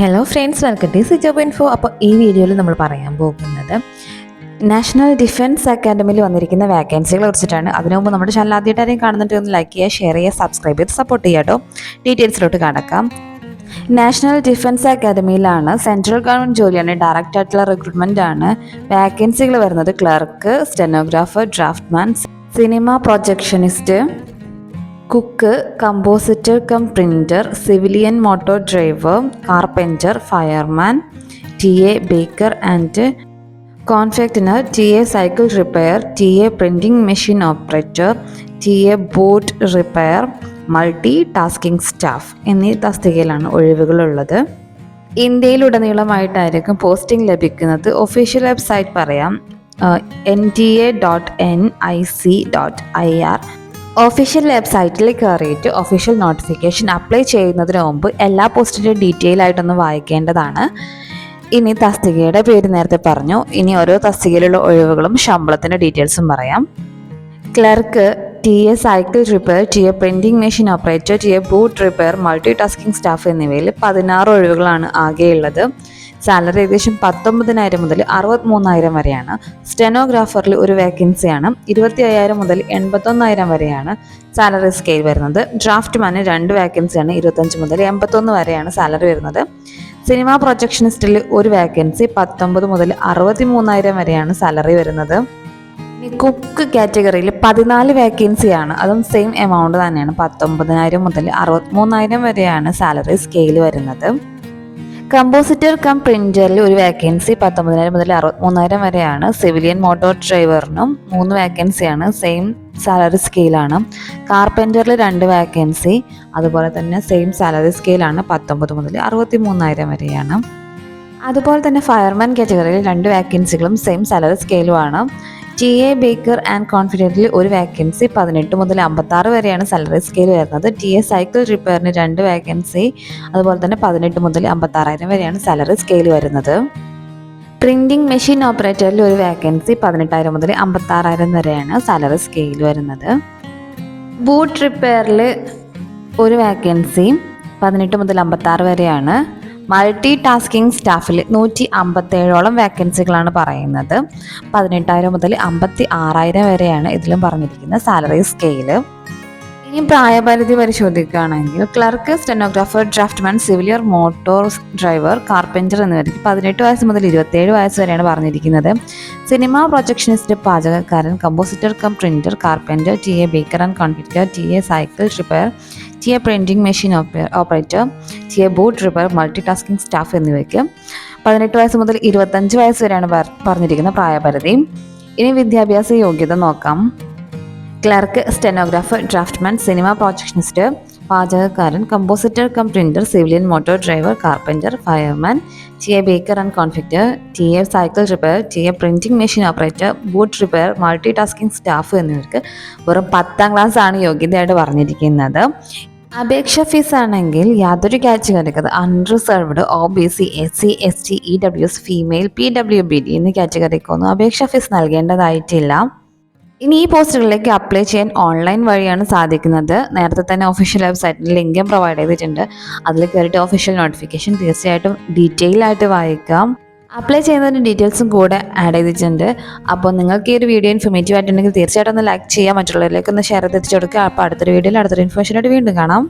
Hello friends welcome to Sijob info അപ്പോൾ ഈ വീഡിയോയിൽ നമ്മൾ പറയാൻ പോകുന്നത് നാഷണൽ ഡിഫൻസ് അക്കാഡമിയിൽ വന്നിരിക്കുന്ന വാക്കൻസികളെ കുറിച്ചിട്ടാണ്. അതിനു മുമ്പ് നമ്മുടെ ചാനൽ ആദ്യമായിട്ട് ആരെയും കാണുന്നുണ്ടെങ്കിൽ ഒന്ന് ലൈക്ക് ചെയ്യുക ഷെയർ ചെയ്യുക സബ്സ്ക്രൈബ് ചെയ്ത് സപ്പോർട്ട് ചെയ്യുക കേട്ടോ. ഡീറ്റെയിൽസിലോട്ട് കടക്കാം. നാഷണൽ ഡിഫൻസ് അക്കാദമിയിലാണ് സെൻട്രൽ ഗവൺമെന്റ് ജോലിയാണ്. ഡയറക്റ്റ് ആയിട്ടുള്ള റിക്രൂട്ട്മെന്റ് ആണ്. വാക്കൻസികൾ വരുന്നത് clerk stenographer draftsman cinema projectionist cook compositor cum printer civilian motor driver carpenter fireman T A baker and confectioner T A cycle repair T A printing machine operator T A boat repair multi tasking staff എന്നീ തസ്തികയിലാണ് ഒഴിവുകളുള്ളത് ഇന്ത്യയിലുടനീളമായിട്ടായിരിക്കും posting ലഭിക്കുന്നത്. Official website പറയാം N T A dot N I C dot I R official വെബ്സൈറ്റിൽ കയറിയിട്ട് official notification apply ചെയ്യുന്നതിന് മുമ്പ് എല്ലാ പോസ്റ്റിന്റെ ഡീറ്റെയിൽ ആയിട്ടൊന്ന് വായിക്കേണ്ടതാണ്. ഇനി തസ്തികയുടെ പേര് നേരത്തെ പറഞ്ഞു. ഇനി ഓരോ തസ്തികയിലുള്ള ഒഴിവുകളും ശമ്പളത്തിന്റെ ഡീറ്റെയിൽസും പറയാം. Clerk T A cycle repair T A printing machine operator T A boot repair multi tasking staff എന്നിവയിൽ പതിനാറ് ഒഴിവുകളാണ് ആകെയുള്ളത്. സാലറി ഏകദേശം പത്തൊമ്പതിനായിരം മുതൽ അറുപത്തിമൂന്നായിരം വരെയാണ്. സ്റ്റെനോഗ്രാഫറിൽ ഒരു വേക്കൻസിയാണ്. ഇരുപത്തി അയ്യായിരം മുതൽ എൺപത്തൊന്നായിരം വരെയാണ് സാലറി സ്കെയിൽ വരുന്നത്. ഡ്രാഫ്റ്റ്മാന് രണ്ട് വേക്കൻസിയാണ്. ഇരുപത്തഞ്ച് മുതൽ എൺപത്തൊന്ന് വരെയാണ് സാലറി വരുന്നത്. സിനിമാ പ്രൊജക്ഷനിസ്റ്റിൽ ഒരു വേക്കൻസി പത്തൊമ്പത് മുതൽ അറുപത്തി മൂന്നായിരം വരെയാണ് സാലറി വരുന്നത്. കുക്ക് കാറ്റഗറിയിൽ പതിനാല് വേക്കൻസിയാണ്. അതും സെയിം എമൗണ്ട് തന്നെയാണ്. പത്തൊമ്പതിനായിരം മുതൽ അറുപത്തിമൂന്നായിരം വരെയാണ് സാലറി സ്കെയിൽ വരുന്നത്. കമ്പോസിറ്റർ കം പ്രിന്ററിൽ ഒരു വേക്കൻസി പത്തൊമ്പതിനായിരം മുതൽ അറുപത്തിമൂന്നായിരം വരെയാണ്. സിവിലിയൻ മോട്ടോർ ഡ്രൈവറിനും മൂന്ന് വേക്കൻസിയാണ് സെയിം സാലറി സ്കെയിലാണ് കാർപ്പന്ററിൽ രണ്ട് വേക്കൻസി അതുപോലെ തന്നെ സെയിം സാലറി സ്കെയിലാണ് പത്തൊമ്പത് മുതൽ അറുപത്തി മൂന്നായിരം വരെയാണ്. അതുപോലെ തന്നെ ഫയർമാൻ കാറ്റഗറിയിൽ രണ്ട് വാക്കൻസികളും സെയിം സാലറി സ്കെയിലുമാണ് ടി എ ബേക്കർ ആൻഡ് കോൺഫിഡന്റിൽ ഒരു വാക്കൻസി പതിനെട്ട് മുതൽ അമ്പത്താറ് വരെയാണ് സാലറി സ്കെയിൽ വരുന്നത്. ടി എ സൈക്കിൾ റിപ്പയറിന് രണ്ട് വാക്കൻസി അതുപോലെ തന്നെ പതിനെട്ട് മുതൽ അമ്പത്താറായിരം വരെയാണ് സാലറി സ്കെയിൽ വരുന്നത്. പ്രിന്റിംഗ് മെഷീൻ ഓപ്പറേറ്ററിൽ ഒരു വാക്കൻസി പതിനെട്ടായിരം മുതൽ അമ്പത്താറായിരം വരെയാണ് സാലറി സ്കെയിൽ വരുന്നത്. ബൂട്ട് റിപ്പയറിൽ ഒരു വാക്കൻസി പതിനെട്ട് മുതൽ അമ്പത്താറ് വരെയാണ്. മൾട്ടി ടാസ്കിംഗ് സ്റ്റാഫിൽ നൂറ്റി അമ്പത്തേഴോളം വേക്കൻസികളാണ് പറയുന്നത്. പതിനെട്ടായിരം മുതൽ അമ്പത്തി ആറായിരം വരെയാണ് ഇതിലും പറഞ്ഞിരിക്കുന്ന സാലറി സ്കെയിൽ ഇനി പ്രായപരിധി പരിശോധിക്കുകയാണെങ്കിൽ clerk stenographer draftsman സിവിലിയർ motor driver carpenter എന്നിവർക്ക് പതിനെട്ട് വയസ്സ് മുതൽ ഇരുപത്തേഴ് വയസ്സ് വരെയാണ് പറഞ്ഞിരിക്കുന്നത്. Cinema projectionist പാചകക്കാരൻ compositor cum printer carpenter T A baker and confectioner T A cycle repair T A printing machine operator T board boat multi tasking staff എന്നിവയ്ക്ക് പതിനെട്ട് വയസ്സ് മുതൽ ഇരുപത്തഞ്ച് വയസ്സ് വരെയാണ് പറഞ്ഞിരിക്കുന്ന പ്രായപരിധി. ഇനി വിദ്യാഭ്യാസ യോഗ്യത നോക്കാം. Clerk stenographer draftsman cinema projectionist പാചകക്കാരൻ compositor cum printer civilian motor driver carpenter fireman T A baker and confectioner T A cycle repair T A printing machine operator boot repair multi tasking staff എന്നിവർക്ക് വെറും പത്താം class ആണ് യോഗ്യതയായിട്ട് പറഞ്ഞിരിക്കുന്നത്. അപേക്ഷ fees ആണെങ്കിൽ യാതൊരു കാറ്റഗറിക്ക് അത് unreserved O B C S C S T E W S female P W B D എന്നീ കാറ്റഗറിക്കൊന്നും അപേക്ഷ ഫീസ് നൽകേണ്ടതായിട്ടില്ല. ഇനി ഈ പോസ്റ്റുകളിലേക്ക് അപ്ലൈ ചെയ്യാൻ ഓൺലൈൻ വഴിയാണ് സാധിക്കുന്നത്. നേരത്തെ തന്നെ ഒഫീഷ്യൽ വെബ്സൈറ്റിൽ ലിങ്കും പ്രൊവൈഡ് ചെയ്തിട്ടുണ്ട്. അതിൽ കയറിയിട്ട് ഒഫീഷ്യൽ നോട്ടിഫിക്കേഷൻ തീർച്ചയായിട്ടും ഡീറ്റെയിൽ ആയിട്ട് വായിക്കാം. അപ്ലൈ ചെയ്യുന്നതിന്റെ ഡീറ്റെയിൽസും കൂടെ ആഡ് ചെയ്തിട്ടുണ്ട്. അപ്പോൾ നിങ്ങൾക്ക് ഈ ഒരു വീഡിയോ ഇൻഫർമേറ്റീവ് ആയിട്ടുണ്ടെങ്കിൽ തീർച്ചയായിട്ടും ഒന്ന് ലൈക്ക് ചെയ്യാം മറ്റുള്ളവരിലേക്ക് ഒന്ന് ഷെയർ എത്തിച്ചു കൊടുക്കുക. അപ്പോൾ അടുത്തൊരു വീഡിയോയിൽ അടുത്തൊരു ഇൻഫർമേഷനായിട്ട് വീണ്ടും കാണാം.